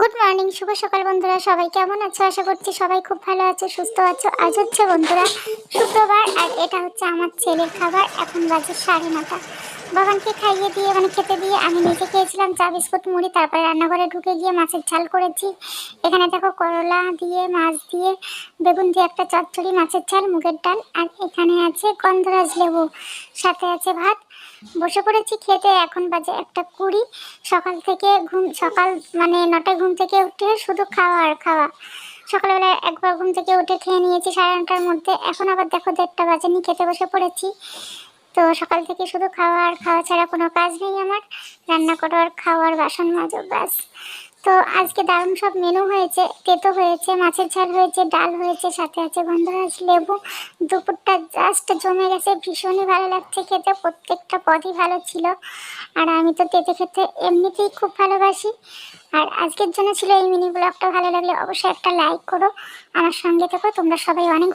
Good morning শুভ সকাল বন্ধুরা। সবাই কেমন আছো? আশা করছি সবাই খুব ভালো আছো, সুস্থ আছো। আজ হচ্ছে বন্ধুরা শুক্রবার আর এটা হচ্ছে আমার ছেলের খাবার। এখন বাজে সাড়ে নটা। বাবানকে খাইয়ে দিয়ে মানে খেতে দিয়ে আমি নিজে খেয়েছিলাম চা, বিস্কুট, মুড়ি, তারপরে রান্নাঘরে ঢুকে গিয়ে মাছের ঝাল করেছি। এখানে দেখো করলা দিয়ে, মাছ দিয়ে, বেগুন দিয়ে একটা চচ্চড়ি, মাছের ঝাল, মুগের ডাল, আর এখানে আছে গন্ধরাজ লেবু। সাথে আছে ভাত। বসে পড়েছি খেতে, এখন বাজে একটা কুড়ি। সকাল থেকে ঘুম, সকাল মানে নটায় ঘুম থেকে উঠে শুধু খাওয়া আর খাওয়া। সকালবেলা একবার ঘুম থেকে উঠে খেয়ে নিয়েছি সাড়ে নটার মধ্যে। এখন আবার দেখো দেড়টা বাজেনি, খেতে বসে পড়েছি। তো সকাল থেকে শুধু খাওয়া আর খাওয়া ছাড়া কোনো কাজ নেই আমার। রান্না করো আর খাওয়ার, বাসন মাজো, ব্যাস। তো আজকে দারুণ সব মেনু হয়েছে, তেতো হয়েছে, মাছের ঝাল হয়েছে, ডাল হয়েছে, সাথে আছে গন্ধরাজ লেবু। দুপুরটা জাস্ট জমে গেছে, ভীষণই ভালো লাগছে খেতে, প্রত্যেকটা পদই ভালো ছিল। আর আমি তো তেতে খেতে এমনিতেই খুব ভালোবাসি। আর আজকের জন্য ছিল এই মিনি ব্লগটা ভালো লাগলে অবশ্যই একটা লাইক করো। আমার সঙ্গে থেকো, তোমরা সবাই অনেক